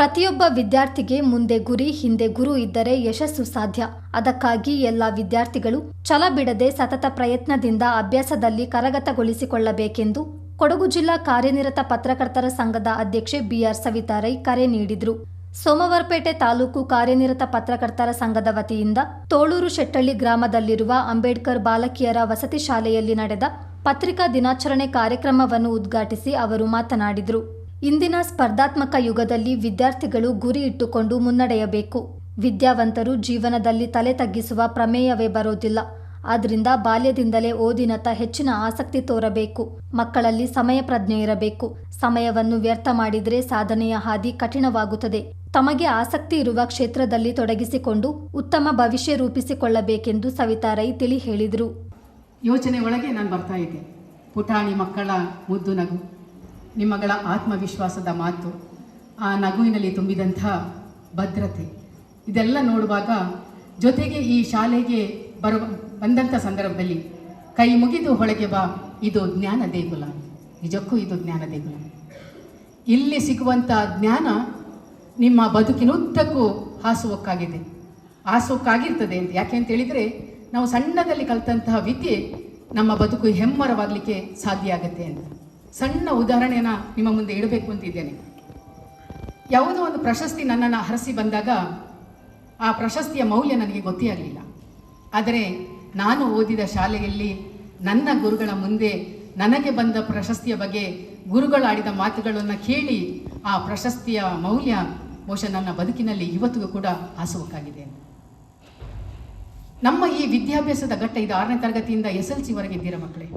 ಪ್ರತಿಯೊಬ್ಬ ವಿದ್ಯಾರ್ಥಿಗೆ ಮುಂದೆ ಗುರಿ, ಹಿಂದೆ ಗುರು ಇದ್ದರೆ ಯಶಸ್ಸು ಸಾಧ್ಯ. ಅದಕ್ಕಾಗಿ ಎಲ್ಲ ವಿದ್ಯಾರ್ಥಿಗಳು ಛಲ ಬಿಡದೆ ಸತತ ಪ್ರಯತ್ನದಿಂದ ಅಭ್ಯಾಸದಲ್ಲಿ ಕರಗತಗೊಳಿಸಿಕೊಳ್ಳಬೇಕೆಂದು ಕೊಡಗು ಜಿಲ್ಲಾ ಕಾರ್ಯನಿರತ ಪತ್ರಕರ್ತರ ಸಂಘದ ಅಧ್ಯಕ್ಷೆ ಬಿಆರ್ ಸವಿತಾರೈ ಕರೆ ನೀಡಿದರು. ಸೋಮವಾರಪೇಟೆ ತಾಲೂಕು ಕಾರ್ಯನಿರತ ಪತ್ರಕರ್ತರ ಸಂಘದ ವತಿಯಿಂದ ತೋಳೂರು ಶೆಟ್ಟಳ್ಳಿ ಗ್ರಾಮದಲ್ಲಿರುವ ಅಂಬೇಡ್ಕರ್ ಬಾಲಕಿಯರ ವಸತಿ ಶಾಲೆಯಲ್ಲಿ ನಡೆದ ಪತ್ರಿಕಾ ದಿನಾಚರಣೆ ಕಾರ್ಯಕ್ರಮವನ್ನು ಉದ್ಘಾಟಿಸಿ ಅವರು ಮಾತನಾಡಿದರು. ಇಂದಿನ ಸ್ಪರ್ಧಾತ್ಮಕ ಯುಗದಲ್ಲಿ ವಿದ್ಯಾರ್ಥಿಗಳು ಗುರಿ ಇಟ್ಟುಕೊಂಡು ಮುನ್ನಡೆಯಬೇಕು. ವಿದ್ಯಾವಂತರು ಜೀವನದಲ್ಲಿ ತಲೆ ತಗ್ಗಿಸುವ ಪ್ರಮೇಯವೇ ಬರೋದಿಲ್ಲ. ಆದ್ರಿಂದ ಬಾಲ್ಯದಿಂದಲೇ ಓದಿನತ್ತ ಹೆಚ್ಚಿನ ಆಸಕ್ತಿ ತೋರಬೇಕು. ಮಕ್ಕಳಲ್ಲಿ ಸಮಯ ಪ್ರಜ್ಞೆ ಇರಬೇಕು. ಸಮಯವನ್ನು ವ್ಯರ್ಥ ಮಾಡಿದರೆ ಸಾಧನೆಯ ಹಾದಿ ಕಠಿಣವಾಗುತ್ತದೆ. ತಮಗೆ ಆಸಕ್ತಿ ಇರುವ ಕ್ಷೇತ್ರದಲ್ಲಿ ತೊಡಗಿಸಿಕೊಂಡು ಉತ್ತಮ ಭವಿಷ್ಯ ರೂಪಿಸಿಕೊಳ್ಳಬೇಕೆಂದು ಸವಿತಾ ರೈ ತಿಳಿ ಹೇಳಿದರು. ಯೋಚನೆ ಒಳಗೆ ನಾನು ಬರ್ತಾ ಇದ್ದೆ. ಪುಟಾಣಿ ಮಕ್ಕಳ ಮುದ್ದು ನಗು. ನಿಮ್ಮಗಳ ಆತ್ಮವಿಶ್ವಾಸದ ಮಾತು, ಆ ನಗುವಿನಲ್ಲಿ ತುಂಬಿದಂಥ ಭದ್ರತೆ. ಇದೆಲ್ಲ ನೋಡುವಾಗ ಜೊತೆಗೆ ಈ ಶಾಲೆಗೆ ಬರುವ, ಬಂದಂಥ ಸಂದರ್ಭದಲ್ಲಿ ಕೈ ಮುಗಿದು ಹೊಳಗೆ ಬಾ, ಇದು ಜ್ಞಾನ ದೇಗುಲ. ನಿಜಕ್ಕೂ ಇದು ಜ್ಞಾನ ದೇಗುಲ. ಇಲ್ಲಿ ಸಿಗುವಂಥ ಜ್ಞಾನ ನಿಮ್ಮ ಬದುಕಿನುದ್ದಕ್ಕೂ ಹಾಸುವಕ್ಕಾಗಿದೆ. ಹಾಸುವಕ್ಕಾಗಿರ್ತದೆ ಅಂತ. ಯಾಕೆ ಅಂತ ಹೇಳಿದರೆ, ನಾವು ಸಣ್ಣದಲ್ಲಿ ಕಲಿತಂತಹ ವಿದ್ಯೆ ನಮ್ಮ ಬದುಕು ಹೆಮ್ಮರವಾಗಲಿಕ್ಕೆ ಸಾಧ್ಯ ಆಗುತ್ತೆ ಅಂತ. ಸಣ್ಣ ಉದಾಹರಣೆನ ನಿಮ್ಮ ಮುಂದೆ ಇಡಬೇಕು ಅಂತಿದ್ದೇನೆ. ಯಾವುದೋ ಒಂದು ಪ್ರಶಸ್ತಿ ನನ್ನನ್ನು ಹರಸಿ ಬಂದಾಗ ಆ ಪ್ರಶಸ್ತಿಯ ಮೌಲ್ಯ ನನಗೆ ಗೊತ್ತೇ ಆಗಲಿಲ್ಲ. ಆದರೆ ನಾನು ಓದಿದ ಶಾಲೆಯಲ್ಲಿ ನನ್ನ ಗುರುಗಳ ಮುಂದೆ ನನಗೆ ಬಂದ ಪ್ರಶಸ್ತಿಯ ಬಗ್ಗೆ ಗುರುಗಳಾಡಿದ ಮಾತುಗಳನ್ನು ಕೇಳಿ ಆ ಪ್ರಶಸ್ತಿಯ ಮೌಲ್ಯ ಬಹುಶಃ ನನ್ನ ಬದುಕಿನಲ್ಲಿ ಇವತ್ತಿಗೂ ಕೂಡ ಹಾಸುವಕ್ಕಾಗಿದೆ ನಮ್ಮ ಈ ವಿದ್ಯಾಭ್ಯಾಸದ ಘಟ್ಟ ಇದು ಆರನೇ ತರಗತಿಯಿಂದ ಎಸ್ ಎಲ್ ಸಿವರೆಗೆ ಇದ್ದೀರ ಮಕ್ಕಳೇ?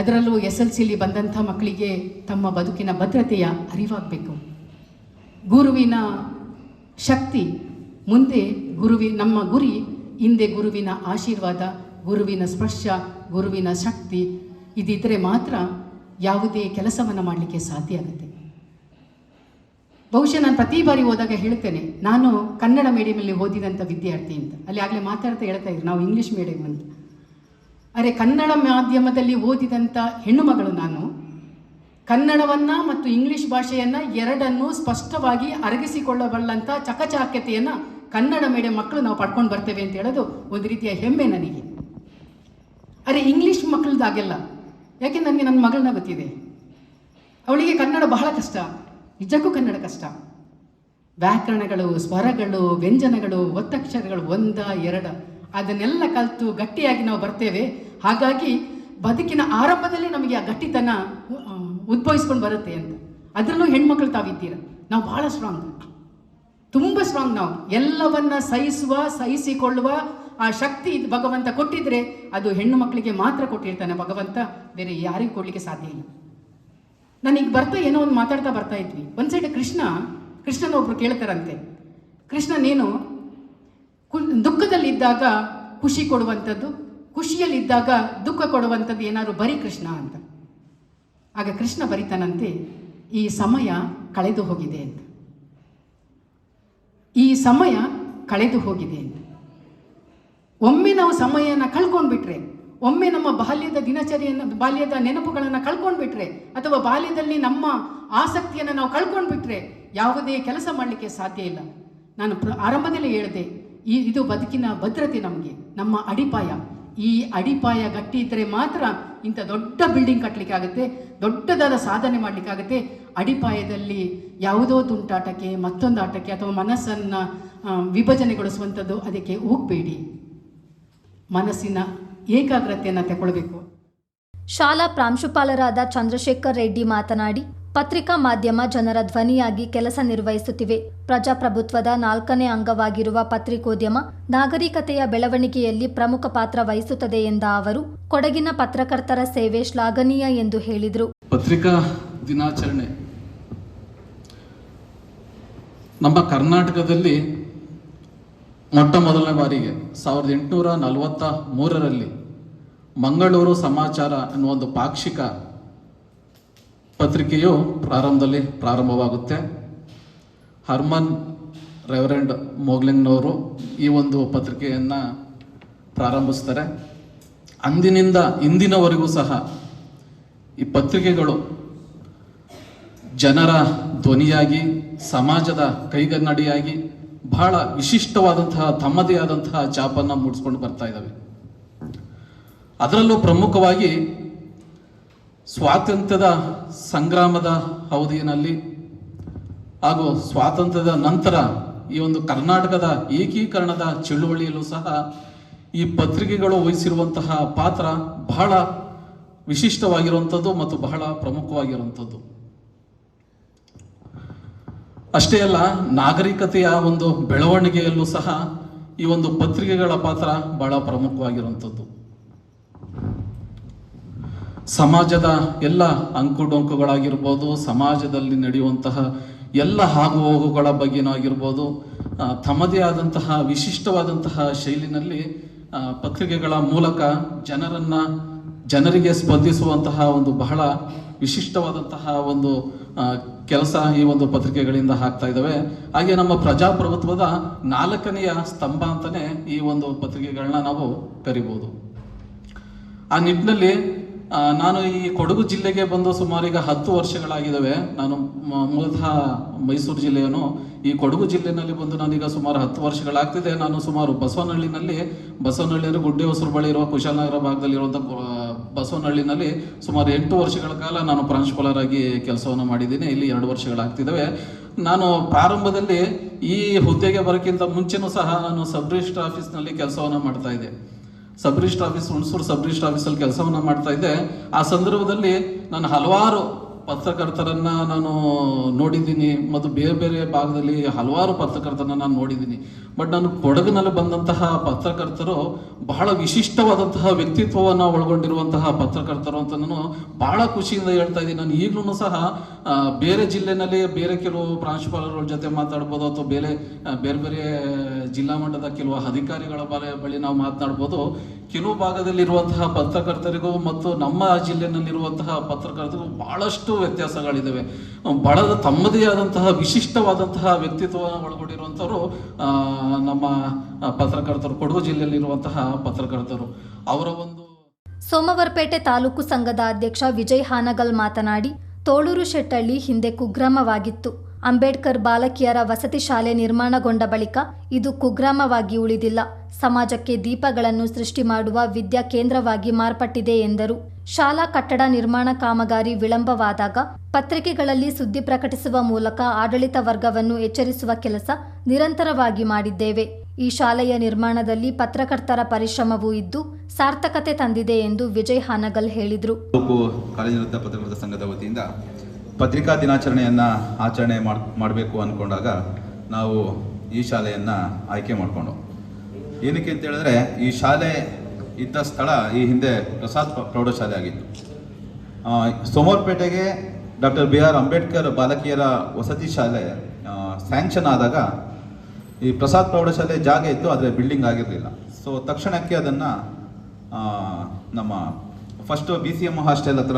ಅದರಲ್ಲೂ ಎಸ್ ಎಲ್ ಸಿಲಿ ಬಂದಂಥ ಮಕ್ಕಳಿಗೆ ತಮ್ಮ ಬದುಕಿನ ಭದ್ರತೆಯ ಅರಿವಾಗಬೇಕು. ಗುರುವಿನ ಶಕ್ತಿ ಮುಂದೆ ಗುರುವಿ, ನಮ್ಮ ಗುರಿ ಹಿಂದೆ ಗುರುವಿನ ಆಶೀರ್ವಾದ, ಗುರುವಿನ ಸ್ಪರ್ಶ, ಗುರುವಿನ ಶಕ್ತಿ ಇದಿದ್ದರೆ ಮಾತ್ರ ಯಾವುದೇ ಕೆಲಸವನ್ನು ಮಾಡಲಿಕ್ಕೆ ಸಾಧ್ಯ ಆಗುತ್ತೆ. ಬಹುಶಃ ನಾನು ಪ್ರತಿ ಬಾರಿ ಹೋದಾಗ ಹೇಳ್ತೇನೆ, ನಾನು ಕನ್ನಡ ಮೀಡಿಯಮಲ್ಲಿ ಓದಿದಂಥ ವಿದ್ಯಾರ್ಥಿ ಅಂತ. ಅಲ್ಲಿ ಆಗಲೇ ಮಾತಾಡ್ತಾ ಹೇಳ್ತಾ ಇದ್ರು, ನಾವು ಇಂಗ್ಲೀಷ್ ಮೀಡಿಯಂ ಅಂತ. ಅರೆ ಕನ್ನಡ ಮಾಧ್ಯಮದಲ್ಲಿ ಓದಿದಂಥ ಹೆಣ್ಣುಮಗಳು ನಾನು. ಕನ್ನಡವನ್ನ ಮತ್ತು ಇಂಗ್ಲಿಷ್ ಭಾಷೆಯನ್ನ ಎರಡನ್ನೂ ಸ್ಪಷ್ಟವಾಗಿ ಅರಗಿಸಿಕೊಳ್ಳಬಲ್ಲಂಥ ಚಕಚಾಕ್ಯತೆಯನ್ನು ಕನ್ನಡ ಮೀಡಿಯಂ ಮಕ್ಕಳು ನಾವು ಪಡ್ಕೊಂಡು ಬರ್ತೇವೆ ಅಂತ ಹೇಳೋದು ಒಂದು ರೀತಿಯ ಹೆಮ್ಮೆ ನನಗೆ. ಅರೆ ಇಂಗ್ಲೀಷ್ ಮಕ್ಕಳದಾಗೆಲ್ಲ ಯಾಕೆ ನನಗೆ ನನ್ನ ಮಗಳನ್ನ ಗೊತ್ತಿದೆ? ಅವಳಿಗೆ ಕನ್ನಡ ಬಹಳ ಕಷ್ಟ, ನಿಜಕ್ಕೂ ಕನ್ನಡ ಕಷ್ಟ. ವ್ಯಾಕರಣಗಳು, ಸ್ವರಗಳು, ವ್ಯಂಜನಗಳು, ಒತ್ತಕ್ಷರಗಳು ಒಂದ, ಎರಡ, ಅದನ್ನೆಲ್ಲ ಕಲಿತು ಗಟ್ಟಿಯಾಗಿ ನಾವು ಬರ್ತೇವೆ. ಹಾಗಾಗಿ ಬದುಕಿನ ಆರಂಭದಲ್ಲಿ ನಮಗೆ ಆ ಗಟ್ಟಿತನ ಉದ್ಭವಿಸ್ಕೊಂಡು ಬರುತ್ತೆ ಅಂತ. ಅದರಲ್ಲೂ ಹೆಣ್ಮಕ್ಳು ತಾವಿದ್ದೀರ? ನಾವು ಭಾಳ ಸ್ಟ್ರಾಂಗ್ ತುಂಬ ಸ್ಟ್ರಾಂಗ್ ನಾವು. ಎಲ್ಲವನ್ನ ಸಹಿಸುವ, ಸಹಿಸಿಕೊಳ್ಳುವ ಆ ಶಕ್ತಿ ಭಗವಂತ ಕೊಟ್ಟಿದ್ರೆ ಅದು ಹೆಣ್ಣು ಮಕ್ಕಳಿಗೆ ಮಾತ್ರ ಕೊಟ್ಟಿರ್ತಾನೆ ಭಗವಂತ, ಬೇರೆ ಯಾರಿಗೂ ಕೊಡ್ಲಿಕ್ಕೆ ಸಾಧ್ಯ ಇಲ್ಲ. ನನಗೆ ಬರ್ತಾ ಏನೋ ಒಂದು ಮಾತಾಡ್ತಾ ಬರ್ತಾ ಇದ್ವಿ. ಒಂದು ಸೈಡ್ ಕೃಷ್ಣ, ಕೃಷ್ಣನ ಒಬ್ರು ಕೇಳ್ತಾರಂತೆ. ಕೃಷ್ಣ, ನೀನು ಕು- ದುಃಖದಲ್ಲಿದ್ದಾಗ ಖುಷಿ ಕೊಡುವಂಥದ್ದು ಖುಷಿಯಲ್ಲಿದ್ದಾಗ ದುಃಖ ಕೊಡುವಂಥದ್ದು ಏನಾದ್ರು ಬರೀ ಕೃಷ್ಣ ಅಂತ. ಆಗ ಕೃಷ್ಣ ಬರಿತಾನಂತೆ, ಈ ಸಮಯ ಕಳೆದು ಹೋಗಿದೆ ಅಂತ. ಈ ಸಮಯ ಕಳೆದು ಹೋಗಿದೆ ಅಂತ. ಒಮ್ಮೆ ನಾವು ಸಮಯನ ಕಳ್ಕೊಂಡ್ಬಿಟ್ರೆ, ಒಮ್ಮೆ ನಮ್ಮ ಬಾಲ್ಯದ ದಿನಚರಿಯನ್ನು, ಬಾಲ್ಯದ ನೆನಪುಗಳನ್ನು ಕಳ್ಕೊಂಡ್ಬಿಟ್ರೆ, ಅಥವಾ ಬಾಲ್ಯದಲ್ಲಿ ನಮ್ಮ ಆಸಕ್ತಿಯನ್ನು ನಾವು ಕಳ್ಕೊಂಡ್ಬಿಟ್ರೆ ಯಾವುದೇ ಕೆಲಸ ಮಾಡಲಿಕ್ಕೆ ಸಾಧ್ಯ ಇಲ್ಲ. ನಾನು ಆರಂಭದಲ್ಲೇ ಹೇಳಿದೆ, ಈ, ಇದು ಬದುಕಿನ ಭದ್ರತೆ ನಮಗೆ, ನಮ್ಮ ಅಡಿಪಾಯ. ಈ ಅಡಿಪಾಯ ಗಟ್ಟಿ ಇದ್ದರೆ ಮಾತ್ರ ಇಂಥ ದೊಡ್ಡ ಬಿಲ್ಡಿಂಗ್ ಕಟ್ಟಲಿಕ್ಕೆ ಆಗುತ್ತೆ ದೊಡ್ಡದಾದ ಸಾಧನೆ ಮಾಡಲಿಕ್ಕಾಗುತ್ತೆ. ಅಡಿಪಾಯದಲ್ಲಿ ಯಾವುದೋ ತುಂಟಾಟಕ್ಕೆ, ಮತ್ತೊಂದು ಆಟಕ್ಕೆ ಅಥವಾ ಮನಸ್ಸನ್ನು ವಿಭಜನೆಗೊಳಿಸುವಂಥದ್ದು ಅದಕ್ಕೆ ಹೋಗಬೇಡಿ. ಮನಸ್ಸಿನ ಏಕಾಗ್ರತೆಯನ್ನು ತಗೊಳ್ಬೇಕು ಶಾಲಾ ಪ್ರಾಂಶುಪಾಲರಾದ ಚಂದ್ರಶೇಖರ್ ರೆಡ್ಡಿ ಮಾತನಾಡಿ ಪತ್ರಿಕಾ ಮಾಧ್ಯಮ ಜನರ ಧ್ವನಿಯಾಗಿ ಕೆಲಸ ನಿರ್ವಹಿಸುತ್ತಿವೆ. ಪ್ರಜಾಪ್ರಭುತ್ವದ ನಾಲ್ಕನೇ ಅಂಗವಾಗಿರುವ ಪತ್ರಿಕೋದ್ಯಮ ನಾಗರಿಕತೆಯ ಬೆಳವಣಿಗೆಯಲ್ಲಿ ಪ್ರಮುಖ ಪಾತ್ರ ವಹಿಸುತ್ತದೆ ಎಂದ ಅವರು, ಕೊಡಗಿನ ಪತ್ರಕರ್ತರ ಸೇವೆ ಶ್ಲಾಘನೀಯ ಎಂದು ಹೇಳಿದರು. ಪತ್ರಿಕಾ ದಿನಾಚರಣೆ ನಮ್ಮ ಕರ್ನಾಟಕದಲ್ಲಿ ಮೊಟ್ಟ ಮೊದಲನೇ ಬಾರಿಗೆ ಸಾವಿರದ ಎಂಟುನೂರ ನಲವತ್ತ ಮೂರರಲ್ಲಿ ಮಂಗಳೂರು ಸಮಾಚಾರ ಅನ್ನುವ ಒಂದು ಪಾಕ್ಷಿಕ ಪತ್ರಿಕೆಯು ಪ್ರಾರಂಭದಲ್ಲಿ ಪ್ರಾರಂಭವಾಗುತ್ತೆ. ಹರ್ಮನ್, ರೆವರೆಂಡ್ ಮೋಗ್ಲಿಂಗ್ನವರು ಈ ಒಂದು ಪತ್ರಿಕೆಯನ್ನು ಪ್ರಾರಂಭಿಸ್ತಾರೆ. ಅಂದಿನಿಂದ ಇಂದಿನವರೆಗೂ ಸಹ ಈ ಪತ್ರಿಕೆಗಳು ಜನರ ಧ್ವನಿಯಾಗಿ, ಸಮಾಜದ ಕೈಗನ್ನಡಿಯಾಗಿ ಬಹಳ ವಿಶಿಷ್ಟವಾದಂತಹ, ತಮ್ಮದೇ ಆದಂತಹ ಛಾಪನ್ನು ಮೂಡಿಸ್ಕೊಂಡು ಬರ್ತಾ ಇದ್ದಾವೆ ಅದರಲ್ಲೂ ಪ್ರಮುಖವಾಗಿ ಸ್ವಾತಂತ್ರ್ಯದ ಸಂಗ್ರಾಮದ ಅವಧಿಯಲ್ಲಿ ಹಾಗೂ ಸ್ವಾತಂತ್ರ್ಯದ ನಂತರ ಈ ಒಂದು ಕರ್ನಾಟಕದ ಏಕೀಕರಣದ ಚಳುವಳಿಯಲ್ಲೂ ಸಹ ಈ ಪತ್ರಿಕೆಗಳು ವಹಿಸಿರುವಂತಹ ಪಾತ್ರ ಬಹಳ ವಿಶಿಷ್ಟವಾಗಿರುವಂಥದ್ದು ಮತ್ತು ಬಹಳ ಪ್ರಮುಖವಾಗಿರುವಂಥದ್ದು. ಅಷ್ಟೇ ಅಲ್ಲ, ನಾಗರಿಕತೆಯ ಒಂದು ಬೆಳವಣಿಗೆಯಲ್ಲೂ ಸಹ ಈ ಒಂದು ಪತ್ರಿಕೆಗಳ ಪಾತ್ರ ಬಹಳ ಪ್ರಮುಖವಾಗಿರುವಂಥದ್ದು. ಸಮಾಜದ ಎಲ್ಲ ಅಂಕುಡೊಂಕುಗಳಾಗಿರ್ಬೋದು, ಸಮಾಜದಲ್ಲಿ ನಡೆಯುವಂತಹ ಎಲ್ಲ ಆಗು ಹೋಗುಗಳ ಬಗ್ಗೆನೂ ಆಗಿರ್ಬೋದು ತಮ್ಮದೇ ಆದಂತಹ ವಿಶಿಷ್ಟವಾದಂತಹ ಶೈಲಿನಲ್ಲಿ ಪತ್ರಿಕೆಗಳ ಮೂಲಕ ಜನರನ್ನ, ಜನರಿಗೆ ಸ್ಪಂದಿಸುವಂತಹ ಒಂದು ಬಹಳ ವಿಶಿಷ್ಟವಾದಂತಹ ಒಂದು ಕೆಲಸ ಈ ಒಂದು ಪತ್ರಿಕೆಗಳಿಂದ ಆಗ್ತಾ ಇದ್ದಾವೆ ಹಾಗೆ ನಮ್ಮ ಪ್ರಜಾಪ್ರಭುತ್ವದ ನಾಲ್ಕನೆಯ ಸ್ತಂಭ ಅಂತಲೇ ಈ ಒಂದು ಪತ್ರಿಕೆಗಳನ್ನ ನಾವು ಕರಿಬೋದು. ಆ ನಿಟ್ಟಿನಲ್ಲಿ ನಾನು ಈ ಕೊಡಗು ಜಿಲ್ಲೆಗೆ ಬಂದು ಸುಮಾರು ಈಗ ಹತ್ತು ವರ್ಷಗಳಾಗಿದ್ದಾವೆ. ನಾನು ಮೂಲತಃ ಮೈಸೂರು ಜಿಲ್ಲೆಯನ್ನು ಈ ಕೊಡಗು ಜಿಲ್ಲೆಯಲ್ಲಿ ಬಂದು ನಾನೀಗ ಸುಮಾರು ಹತ್ತು ವರ್ಷಗಳಾಗ್ತಿದೆ. ನಾನು ಸುಮಾರು ಬಸವನಹಳ್ಳಿನಲ್ಲಿ ಬಸವನಹಳ್ಳಿ ಅಂದರೆ ಗುಡ್ಡೆ ಹೊಸರು ಬಳಿ ಇರುವ ಕುಶಾಲನಗರ ಭಾಗದಲ್ಲಿ ಇರುವಂಥ ಬಸವನಹಳ್ಳಿನಲ್ಲಿ ಸುಮಾರು ಎಂಟು ವರ್ಷಗಳ ಕಾಲ ನಾನು ಪ್ರಾಂಶುಪಾಲರಾಗಿ ಕೆಲಸವನ್ನು ಮಾಡಿದ್ದೀನಿ. ಇಲ್ಲಿ ಎರಡು ವರ್ಷಗಳಾಗ್ತಿದ್ದಾವೆ. ನಾನು ಪ್ರಾರಂಭದಲ್ಲಿ ಈ ಹುದ್ದೆಗೆ ಬರೋಕ್ಕಿಂತ ಮುಂಚೆನೂ ಸಹ ನಾನು ಸಬ್ ರಿಜಿಸ್ಟರ್ ಆಫೀಸ್ನಲ್ಲಿ ಕೆಲಸವನ್ನು ಮಾಡ್ತಾ ಇದ್ದೆ. ಸಬ್ ಆಫೀಸ್ ಹುಣಸೂರು ಸಬ್ ಆಫೀಸಲ್ಲಿ ಕೆಲಸವನ್ನು ಮಾಡ್ತಾ ಇದ್ದೆ. ಆ ಸಂದರ್ಭದಲ್ಲಿ ನಾನು ಹಲವಾರು ಪತ್ರಕರ್ತರನ್ನ ನಾನು ನೋಡಿದ್ದೀನಿ ಮತ್ತು ಬೇರೆ ಬೇರೆ ಭಾಗದಲ್ಲಿ ಹಲವಾರು ಪತ್ರಕರ್ತರನ್ನ ನಾನು ನೋಡಿದ್ದೀನಿ. ಬಟ್ ನಾನು ಕೊಡಗಿನಲ್ಲಿ ಬಂದಂತಹ ಪತ್ರಕರ್ತರು ಬಹಳ ವಿಶಿಷ್ಟವಾದಂತಹ ವ್ಯಕ್ತಿತ್ವವನ್ನು ಒಳಗೊಂಡಿರುವಂತಹ ಪತ್ರಕರ್ತರು ಅಂತ ನಾನು ಬಹಳ ಖುಷಿಯಿಂದ ಹೇಳ್ತಾ ಇದ್ದೀನಿ. ನಾನು ಈಗಲೂ ಸಹ ಬೇರೆ ಜಿಲ್ಲೆನಲ್ಲಿ ಬೇರೆ ಕೆಲವು ಪ್ರಾಂಶುಪಾಲರ ಜೊತೆ ಮಾತಾಡ್ಬೋದು ಅಥವಾ ಬೇರೆ ಬೇರೆ ಬೇರೆ ಜಿಲ್ಲಾ ಮಟ್ಟದ ಕೆಲವು ಅಧಿಕಾರಿಗಳ ಬಳಿ ನಾವು ಮಾತನಾಡ್ಬೋದು ಕೆಲವು ಭಾಗದಲ್ಲಿರುವಂತಹ ಪತ್ರಕರ್ತರಿಗೂ ಮತ್ತು ನಮ್ಮ ಜಿಲ್ಲೆಯಲ್ಲಿರುವಂತಹ ಪತ್ರಕರ್ತರಿಗೂ ಬಹಳಷ್ಟು ವ್ಯತ್ಯಾಸಗಳಿದ್ದಾವೆ ಬಹಳ ತಮ್ಮದೇ ಆದಂತಹ ವಿಶಿಷ್ಟವಾದಂತಹ ವ್ಯಕ್ತಿತ್ವವನ್ನು ಒಳಗೊಂಡಿರುವಂಥವ್ರು ನಮ್ಮ ಪತ್ರಕರ್ತರು, ಕೊಡಗು ಜಿಲ್ಲೆಯಲ್ಲಿರುವಂತಹ ಪತ್ರಕರ್ತರು. ಅವರ ಒಂದು ಸೋಮವಾರಪೇಟೆ ತಾಲೂಕು ಸಂಘದ ಅಧ್ಯಕ್ಷ ವಿಜಯ್ ಹಾನಗಲ್ ಮಾತನಾಡಿ, ತೋಳೂರು ಶೆಟ್ಟಳ್ಳಿ ಹಿಂದೆ ಕುಗ್ರಾಮವಾಗಿತ್ತು. ಅಂಬೇಡ್ಕರ್ ಬಾಲಕಿಯರ ವಸತಿ ಶಾಲೆ ನಿರ್ಮಾಣಗೊಂಡ ಬಳಿಕ ಇದು ಕುಗ್ರಾಮವಾಗಿ ಉಳಿದಿಲ್ಲ. ಸಮಾಜಕ್ಕೆ ದೀಪಗಳನ್ನು ಸೃಷ್ಟಿ ಮಾಡುವ ವಿದ್ಯಾ ಕೇಂದ್ರವಾಗಿ ಮಾರ್ಪಟ್ಟಿದೆ ಎಂದರು. ಶಾಲಾ ಕಟ್ಟಡ ನಿರ್ಮಾಣ ಕಾಮಗಾರಿ ವಿಳಂಬವಾದಾಗ ಪತ್ರಿಕೆಗಳಲ್ಲಿ ಸುದ್ದಿ ಪ್ರಕಟಿಸುವ ಮೂಲಕ ಆಡಳಿತ ವರ್ಗವನ್ನು ಎಚ್ಚರಿಸುವ ಕೆಲಸ ನಿರಂತರವಾಗಿ ಮಾಡಿದ್ದೇವೆ. ಈ ಶಾಲೆಯ ನಿರ್ಮಾಣದಲ್ಲಿ ಪತ್ರಕರ್ತರ ಪರಿಶ್ರಮವೂ ಇದ್ದು ಸಾರ್ಥಕತೆ ತಂದಿದೆ ಎಂದು ವಿಜಯ್ ಹಾನಗಲ್ ಹೇಳಿದರು. ಸಂಘದ ವತಿಯಿಂದ ಪತ್ರಿಕಾ ದಿನಾಚರಣೆಯನ್ನು ಆಚರಣೆ ಮಾಡ್, ಮಾಡಬೇಕು ಅಂದ್ಕೊಂಡಾಗ ನಾವು ಈ ಶಾಲೆಯನ್ನು ಆಯ್ಕೆ ಮಾಡಿಕೊಂಡು. ಏನಕ್ಕೆ ಅಂತ ಹೇಳಿದ್ರೆ, ಈ ಶಾಲೆ ಇದ್ದ ಸ್ಥಳ ಈ ಹಿಂದೆ ಪ್ರಸಾದ್ ಪ್ರ- ಪ್ರೌಢಶಾಲೆ ಆಗಿತ್ತು. ಸೋಮವಾರಪೇಟೆಗೆ ಡಾಕ್ಟರ್ ಬಿ ಆರ್ ಅಂಬೇಡ್ಕರ್ ಬಾಲಕಿಯರ ವಸತಿ ಶಾಲೆ ಸ್ಯಾಂಕ್ಷನ್ ಆದಾಗ ಈ ಪ್ರಸಾದ್ ಪ್ರೌಢಶಾಲೆ ಜಾಗ ಇತ್ತು, ಆದರೆ ಬಿಲ್ಡಿಂಗ್ ಆಗಿರಲಿಲ್ಲ. ಸೊ ತಕ್ಷಣಕ್ಕೆ ಅದನ್ನು ನಮ್ಮ first B C M hostel ಹತ್ರ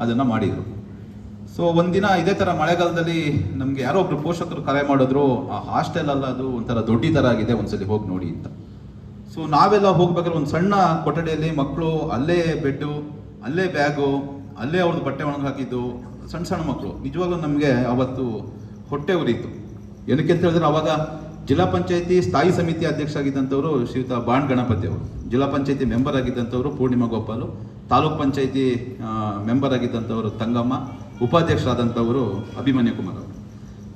ಅದನ್ನು ಮಾಡಿದರು. ಸೊ ಒಂದಿನ ಇದೇ ಥರ ಮಳೆಗಾಲದಲ್ಲಿ ನಮಗೆ ಯಾರೋ ಒಬ್ರು ಪೋಷಕರು ಕರೆ ಮಾಡಿದ್ರು, ಆ ಹಾಸ್ಟೆಲ್ ಅಲ್ಲ ಅದು ಒಂಥರ ದೊಡ್ಡ ಥರ ಆಗಿದೆ, ಒಂದ್ಸಲಿ ಹೋಗಿ ನೋಡಿ ಅಂತ. ಸೊ ನಾವೆಲ್ಲ ಹೋಗ್ಬೇಕಾದ್ರೆ ಒಂದು ಸಣ್ಣ ಕೊಠಡಿಯಲ್ಲಿ ಮಕ್ಕಳು ಅಲ್ಲೇ ಬೆಡ್ಡು, ಅಲ್ಲೇ ಬ್ಯಾಗು, ಅಲ್ಲೇ ಅವ್ರದ್ದು ಬಟ್ಟೆ ಒಣಗಿ ಹಾಕಿದ್ದು ಸಣ್ಣ ಸಣ್ಣ ಮಕ್ಕಳು ನಿಜವಾಗ್ಲೂ ನಮಗೆ ಅವತ್ತು ಹೊಟ್ಟೆ ಉರಿಯಿತು ಏನಕ್ಕೆ ಅಂತ ಹೇಳಿದ್ರೆ ಅವಾಗ ಜಿಲ್ಲಾ ಪಂಚಾಯತಿ ಸ್ಥಾಯಿ ಸಮಿತಿ ಅಧ್ಯಕ್ಷ ಆಗಿದ್ದಂಥವರು ಶ್ರೀಯುತ ಬಾಣ್ ಗಣಪತಿ ಅವರು, ಜಿಲ್ಲಾ ಪಂಚಾಯತಿ ಮೆಂಬರ್ ಆಗಿದ್ದಂಥವರು ಪೂರ್ಣಿಮಾ ಗೋಪಾಲು, ತಾಲೂಕ್ ಪಂಚಾಯತಿ ಮೆಂಬರ್ ಆಗಿದ್ದಂಥವರು ತಂಗಮ್ಮ ಉಪಾಧ್ಯಕ್ಷರಾದಂಥವರು ಅಭಿಮನ್ಯು ಕುಮಾರ್ ಅವರು.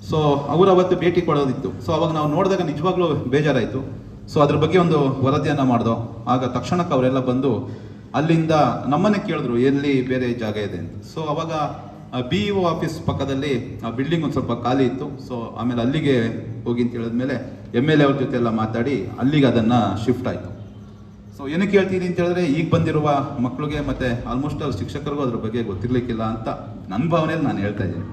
ಸೊ ಅವರು ಅವತ್ತು ಭೇಟಿ ಕೊಡೋದಿತ್ತು. ಸೊ ಅವಾಗ ನಾವು ನೋಡಿದಾಗ ನಿಜವಾಗ್ಲೂ ಬೇಜಾರಾಯಿತು. ಸೊ ಅದ್ರ ಬಗ್ಗೆ ಒಂದು ವರದಿಯನ್ನು ಮಾಡ್ದೋ. ಆಗ ತಕ್ಷಣಕ್ಕೆ ಅವರೆಲ್ಲ ಬಂದು ಅಲ್ಲಿಂದ ನಮ್ಮನ್ನೇ ಕೇಳಿದ್ರು, ಎಲ್ಲಿ ಬೇರೆ ಜಾಗ ಇದೆ ಅಂತ. ಸೊ ಅವಾಗ ಬಿ ಇ ಆಫೀಸ್ ಪಕ್ಕದಲ್ಲಿ ಆ ಬಿಲ್ಡಿಂಗ್ ಒಂದು ಸ್ವಲ್ಪ ಖಾಲಿ ಇತ್ತು. ಸೊ ಆಮೇಲೆ ಅಲ್ಲಿಗೆ ಹೋಗಿ ಅಂತ ಹೇಳಿದ್ಮೇಲೆ ಎಂ ಎಲ್ ಎ ಅವ್ರ ಜೊತೆ ಎಲ್ಲ ಮಾತಾಡಿ ಅಲ್ಲಿಗೆ ಅದನ್ನು ಶಿಫ್ಟ್ ಆಯಿತು. ಸೊ ಏನಕ್ಕೆ ಹೇಳ್ತೀನಿ ಅಂತ ಹೇಳಿದ್ರೆ, ಈಗ ಬಂದಿರುವ ಮಕ್ಕಳಿಗೆ ಮತ್ತು ಆಲ್ಮೋಸ್ಟ್ ಅಲ್ಲಿ ಶಿಕ್ಷಕರಿಗೂ ಅದ್ರ ಬಗ್ಗೆ ಗೊತ್ತಿರಲಿಕ್ಕಿಲ್ಲ ಅಂತ ನನ್ನ ಭಾವನೆಯಲ್ಲಿ ನಾನು ಹೇಳ್ತಾ ಇದ್ದೀನಿ.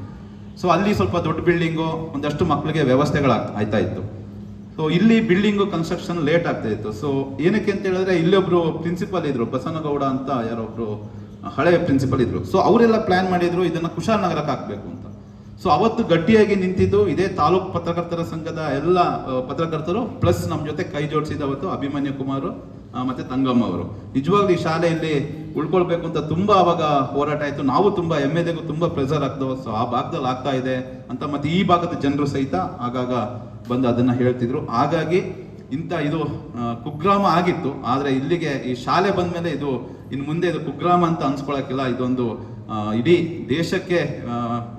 ಸೊ ಅಲ್ಲಿ ಸ್ವಲ್ಪ ದೊಡ್ಡ ಬಿಲ್ಡಿಂಗು ಒಂದಷ್ಟು ಮಕ್ಕಳಿಗೆ ವ್ಯವಸ್ಥೆಗಳು ಆಯ್ತಾ ಇತ್ತು. ಸೊ ಇಲ್ಲಿ ಬಿಲ್ಡಿಂಗು ಕನ್ಸ್ಟ್ರಕ್ಷನ್ ಲೇಟ್ ಆಗ್ತಾ ಇತ್ತು. ಸೊ ಏನಕ್ಕೆ ಅಂತ ಹೇಳಿದ್ರೆ, ಇಲ್ಲೊಬ್ರು ಪ್ರಿನ್ಸಿಪಲ್ ಇದ್ರು, ಬಸನಗೌಡ ಅಂತ ಯಾರೊಬ್ರು ಹಳೆ ಪ್ರಿನ್ಸಿಪಲ್ ಇದ್ರು. ಸೊ ಅವರೆಲ್ಲ ಪ್ಲಾನ್ ಮಾಡಿದ್ರು, ಇದನ್ನ ಕುಶಾಲನಗರಕ್ಕೆ ಹಾಕ್ಬೇಕು ಅಂತ. ಸೊ ಅವತ್ತು ಗಟ್ಟಿಯಾಗಿ ನಿಂತಿದ್ದು ಇದೇ ತಾಲೂಕು ಪತ್ರಕರ್ತರ ಸಂಘದ ಎಲ್ಲ ಪತ್ರಕರ್ತರು ಪ್ಲಸ್ ನಮ್ಮ ಜೊತೆ ಕೈ ಜೋಡಿಸಿದ ಅವತ್ತು ಅಭಿಮನ್ಯು ಕುಮಾರ್ ಮತ್ತೆ ತಂಗಮ್ಮ ಅವರು. ನಿಜವಾಗ್ಲೂ ಈ ಶಾಲೆಯಲ್ಲಿ ಉಳ್ಕೊಳ್ಬೇಕು ಅಂತ ತುಂಬಾ ಅವಾಗ ಹೋರಾಟ ಆಯ್ತು. ನಾವು ತುಂಬಾ ಎಮ್ಮೆದೆಗೂ ತುಂಬಾ ಪ್ರೆಸರ್ ಆಗ್ತವ ಸೊ ಆ ಭಾಗದಲ್ಲಿ ಆಗ್ತಾ ಇದೆ ಅಂತ ಮತ್ತೆ ಈ ಭಾಗದ ಜನರು ಸಹಿತ ಆಗಾಗ ಬಂದು ಅದನ್ನ ಹೇಳ್ತಿದ್ರು. ಹಾಗಾಗಿ ಇಂಥ ಇದು ಕುಗ್ರಾಮ ಆಗಿತ್ತು. ಆದ್ರೆ ಇಲ್ಲಿಗೆ ಈ ಶಾಲೆ ಬಂದ ಮೇಲೆ ಇದು ಇನ್ನು ಮುಂದೆ ಇದು ಕುಗ್ರಾಮ ಅಂತ ಅನ್ಸ್ಕೊಳಕ್ಕಿಲ್ಲ ಇದೊಂದು ಇಡೀ ದೇಶಕ್ಕೆ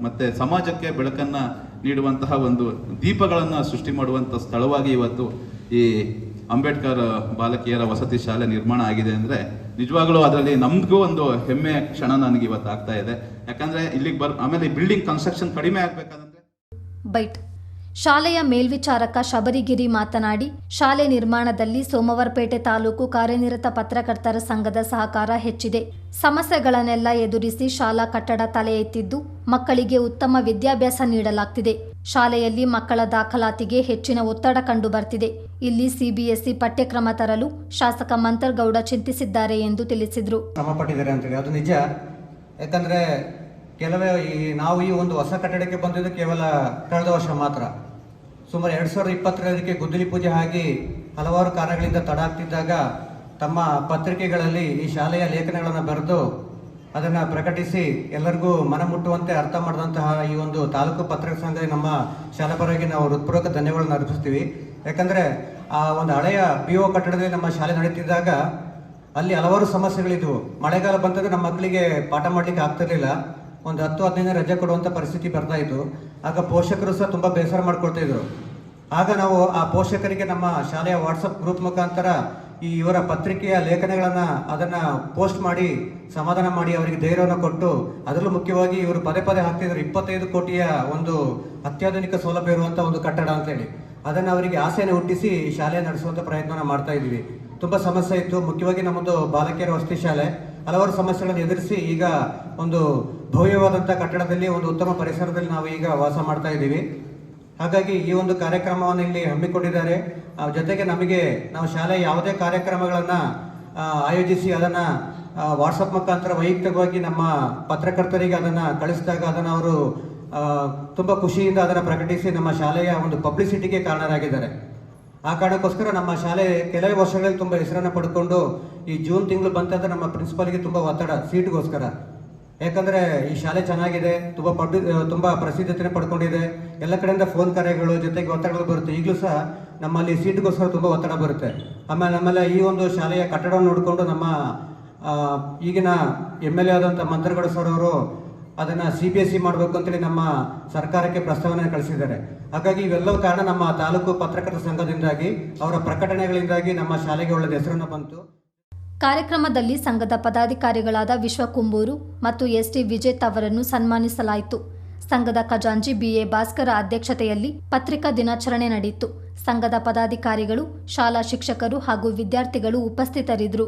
ಮತ್ತೆ ಸಮಾಜಕ್ಕೆ ಬೆಳಕನ್ನ ನೀಡುವಂತಹ ಒಂದು ದೀಪಗಳನ್ನ ಸೃಷ್ಟಿ ಮಾಡುವಂತ ಸ್ಥಳವಾಗಿ ಇವತ್ತು ಈ ಅಂಬೇಡ್ಕರ್ ಬಾಲಕಿಯರ ವಸತಿ ಶಾಲೆ ನಿರ್ಮಾಣ ಆಗಿದೆ ಅಂದರೆ ನಿಜವಾಗ್ಲೂ ಅದರಲ್ಲಿ ನಮ್ಗೂ ಒಂದು ಹೆಮ್ಮೆಯ ಕ್ಷಣ ನನಗೆ ಇವತ್ತು ಆಗ್ತಾ ಇದೆ. ಯಾಕಂದ್ರೆ ಇಲ್ಲಿಗೆ ಬರ್ ಆಮೇಲೆ ಬಿಲ್ಡಿಂಗ್ ಕನ್ಸ್ಟ್ರಕ್ಷನ್ ಕಡಿಮೆ ಆಗ್ಬೇಕಾದಂದ್ರೆ ಬೈಟ್. ಶಾಲೆಯ ಮೇಲ್ವಿಚಾರಕ ಶಬರಿಗಿರಿ ಮಾತನಾಡಿ, ಶಾಲೆ ನಿರ್ಮಾಣದಲ್ಲಿ ಸೋಮವಾರಪೇಟೆ ತಾಲೂಕು ಕಾರ್ಯನಿರತ ಪತ್ರಕರ್ತರ ಸಂಘದ ಸಹಕಾರ ಹೆಚ್ಚಿದೆ. ಸಮಸ್ಯೆಗಳನ್ನೆಲ್ಲ ಎದುರಿಸಿ ಶಾಲಾ ಕಟ್ಟಡ ತಲೆ ಎತ್ತಿದ್ದು, ಮಕ್ಕಳಿಗೆ ಉತ್ತಮ ವಿದ್ಯಾಭ್ಯಾಸ ನೀಡಲಾಗ್ತಿದೆ. ಶಾಲೆಯಲ್ಲಿ ಮಕ್ಕಳ ದಾಖಲಾತಿಗೆ ಹೆಚ್ಚಿನ ಒತ್ತಡ ಕಂಡು ಬರ್ತಿದೆ ಇಲ್ಲಿ ಸಿಬಿಎಸ್ಇ ಪಠ್ಯಕ್ರಮ ತರಲು ಶಾಸಕ ಮಂತರ್ಗೌಡ ಚಿಂತಿಸಿದ್ದಾರೆ ಎಂದು ತಿಳಿಸಿದರು. ಶ್ರಮಪಟ್ಟಿದ್ದಾರೆ ಅಂತೇಳಿ ಅದು ನಿಜ. ಯಾಕಂದ್ರೆ ಕೆಲವೇ ಈ ನಾವು ಈ ಒಂದು ಹೊಸ ಕಟ್ಟಡಕ್ಕೆ ಬಂದಿದ್ದು ಕೇವಲ ಕಳೆದ ವರ್ಷ ಮಾತ್ರ. ಸುಮಾರು ಎರಡು ಸಾವಿರದ ಇಪ್ಪತ್ತರದಕ್ಕೆ ಗುದ್ದಲಿ ಪೂಜೆ ಆಗಿ ಹಲವಾರು ಕಾರಣಗಳಿಂದ ತಡ ಆಗ್ತಿದ್ದಾಗ ತಮ್ಮ ಪತ್ರಿಕೆಗಳಲ್ಲಿ ಈ ಶಾಲೆಯ ಲೇಖನಗಳನ್ನು ಬರೆದು ಅದನ್ನು ಪ್ರಕಟಿಸಿ ಎಲ್ಲರಿಗೂ ಮನ ಮುಟ್ಟುವಂತೆ ಅರ್ಥ ಮಾಡಿದಂತಹ ಈ ಒಂದು ತಾಲೂಕು ಪತ್ರಿಕಾ ಸಂಘ ನಮ್ಮ ಶಾಲಾ ಪರವಾಗಿ ನಾವು ಹೃತ್ಪೂರ್ವಕ ಧನ್ಯವಾದಗಳನ್ನು ಅರ್ಪಿಸ್ತೀವಿ. ಯಾಕಂದರೆ ಆ ಒಂದು ಹಳೆಯ ಪಿ ಒ ಕಟ್ಟಡದಲ್ಲಿ ನಮ್ಮ ಶಾಲೆ ನಡೀತಿದ್ದಾಗ ಅಲ್ಲಿ ಹಲವಾರು ಸಮಸ್ಯೆಗಳಿದ್ವು. ಮಳೆಗಾಲ ಬಂದಾಗ ನಮ್ಮ ಮಕ್ಕಳಿಗೆ ಪಾಠ ಮಾಡಲಿಕ್ಕೆ ಆಗ್ತಿರ್ಲಿಲ್ಲ. ಒಂದು ಹತ್ತು, ಹದಿನೈದು ರಜೆ ಕೊಡುವಂಥ ಪರಿಸ್ಥಿತಿ ಬರ್ತಾ ಇತ್ತು. ಆಗ ಪೋಷಕರು ಸಹ ತುಂಬ ಬೇಸರ ಮಾಡ್ಕೊಳ್ತಾ ಇದ್ರು. ಆಗ ನಾವು ಆ ಪೋಷಕರಿಗೆ ನಮ್ಮ ಶಾಲೆಯ ವಾಟ್ಸಪ್ ಗ್ರೂಪ್ ಮುಖಾಂತರ ಈ ಇವರ ಪತ್ರಿಕೆಯ ಲೇಖನಗಳನ್ನು ಅದನ್ನ ಪೋಸ್ಟ್ ಮಾಡಿ, ಸಮಾಧಾನ ಮಾಡಿ ಅವರಿಗೆ ಧೈರ್ಯವನ್ನು ಕೊಟ್ಟು, ಅದರಲ್ಲೂ ಮುಖ್ಯವಾಗಿ ಇವರು ಪದೇ ಪದೇ ಹಾಕ್ತಿದ್ರು, ಇಪ್ಪತ್ತೈದು ಕೋಟಿಯ ಒಂದು ಅತ್ಯಾಧುನಿಕ ಸೌಲಭ್ಯ ಇರುವಂಥ ಒಂದು ಕಟ್ಟಡ ಅಂತೇಳಿ. ಅದನ್ನು ಅವರಿಗೆ ಆಸೆಯನ್ನು ಹುಟ್ಟಿಸಿ ಶಾಲೆ ನಡೆಸುವಂತ ಪ್ರಯತ್ನ ಮಾಡ್ತಾ ಇದ್ದೀವಿ. ತುಂಬಾ ಸಮಸ್ಯೆ ಇತ್ತು. ಮುಖ್ಯವಾಗಿ ನಮ್ಮದು ಬಾಲಕಿಯರ ವಸತಿ ಶಾಲೆ. ಹಲವಾರು ಸಮಸ್ಯೆಗಳನ್ನು ಎದುರಿಸಿ ಈಗ ಒಂದು ಭವ್ಯವಾದಂಥ ಕಟ್ಟಡದಲ್ಲಿ, ಒಂದು ಉತ್ತಮ ಪರಿಸರದಲ್ಲಿ ನಾವು ಈಗ ವಾಸ ಮಾಡ್ತಾ ಇದ್ದೀವಿ. ಹಾಗಾಗಿ ಈ ಒಂದು ಕಾರ್ಯಕ್ರಮವನ್ನು ಇಲ್ಲಿ ಹಮ್ಮಿಕೊಂಡಿದ್ದಾರೆ. ಜೊತೆಗೆ ನಮಗೆ ನಾವು ಶಾಲೆಯ ಯಾವುದೇ ಕಾರ್ಯಕ್ರಮಗಳನ್ನು ಆಯೋಜಿಸಿ ಅದನ್ನ ವಾಟ್ಸಪ್ ಮುಖಾಂತರ ವೈಯಕ್ತಿಕವಾಗಿ ನಮ್ಮ ಪತ್ರಕರ್ತರಿಗೆ ಅದನ್ನ ಕಳಿಸಿದಾಗ ಅದನ್ನ ಅವರು ತುಂಬಾ ಖುಷಿಯಿಂದ ಅದನ್ನ ಪ್ರಕಟಿಸಿ ನಮ್ಮ ಶಾಲೆಯ ಒಂದು ಪಬ್ಲಿಸಿಟಿಗೆ ಕಾರಣರಾಗಿದ್ದಾರೆ. ಆ ಕಾರಣಕ್ಕೋಸ್ಕರ ನಮ್ಮ ಶಾಲೆ ಕೆಲವೇ ವರ್ಷಗಳಲ್ಲಿ ತುಂಬಾ ಹೆಸರನ್ನು ಪಡ್ಕೊಂಡು ಈ ಜೂನ್ ತಿಂಗಳು ಬಂತಂದ್ರೆ ನಮ್ಮ ಪ್ರಿನ್ಸಿಪಾಲ್ಗೆ ತುಂಬಾ ಒತ್ತಡ, ಸೀಟ್ಗೋಸ್ಕರ. ಯಾಕಂದ್ರೆ ಈ ಶಾಲೆ ಚೆನ್ನಾಗಿದೆ, ತುಂಬಾ ಪಬ್ಲಿ ತುಂಬಾ ಪ್ರಸಿದ್ಧತೆ ಪಡ್ಕೊಂಡಿದೆ. ಎಲ್ಲ ಕಡೆಯಿಂದ ಫೋನ್ ಕರೆಗಳು, ಜೊತೆಗೆ ಒತ್ತಡಗಳು ಬರುತ್ತೆ. ಈಗಲೂ ಸಹ ನಮ್ಮಲ್ಲಿ ಸೀಟ್ಗೋಸ್ಕರ ತುಂಬ ಒತ್ತಡ ಬರುತ್ತೆ. ಆಮೇಲೆ ನಮ್ಮೆಲ್ಲ ಈ ಒಂದು ಶಾಲೆಯ ಕಟ್ಟಡವನ್ನು ನೋಡಿಕೊಂಡು ನಮ್ಮ ಈಗಿನ ಎಂ ಎಲ್ ಎ ಆದಂಥ ಮಂತ್ರಿಗೌಡ ಸರ್ ಅವರು ಅದನ್ನ ಸಿ ಬಿ ಎಸ್ ಸಿ ಮಾಡಬೇಕು ಅಂತೇಳಿ ನಮ್ಮ ಸರ್ಕಾರಕ್ಕೆ ಪ್ರಸ್ತಾವನೆ ಕಳಿಸಿದ್ದಾರೆ. ಹಾಗಾಗಿ ಇವೆಲ್ಲವೂ ಕಾರಣ ನಮ್ಮ ತಾಲೂಕು ಪತ್ರಕರ್ತರ ಸಂಘದಿಂದಾಗಿ, ಅವರ ಪ್ರಕಟಣೆಗಳಿಂದಾಗಿ ನಮ್ಮ ಶಾಲೆಗೆ ಒಳ್ಳೆಯ ಹೆಸರನ್ನು ಬಂತು. ಕಾರ್ಯಕ್ರಮದಲ್ಲಿ ಸಂಘದ ಪದಾಧಿಕಾರಿಗಳಾದ ವಿಶ್ವಕುಂಬೂರು ಮತ್ತು ಎಸ್ಟಿ ವಿಜೇತ್ ಅವರನ್ನು ಸನ್ಮಾನಿಸಲಾಯಿತು. ಸಂಘದ ಖಜಾಂಜಿ ಬಿಎ ಭಾಸ್ಕರ ಅಧ್ಯಕ್ಷತೆಯಲ್ಲಿ ಪತ್ರಿಕಾ ದಿನಾಚರಣೆ ನಡೆಯಿತು. ಸಂಘದ ಪದಾಧಿಕಾರಿಗಳು, ಶಾಲಾ ಶಿಕ್ಷಕರು ಹಾಗೂ ವಿದ್ಯಾರ್ಥಿಗಳು ಉಪಸ್ಥಿತರಿದ್ದರು.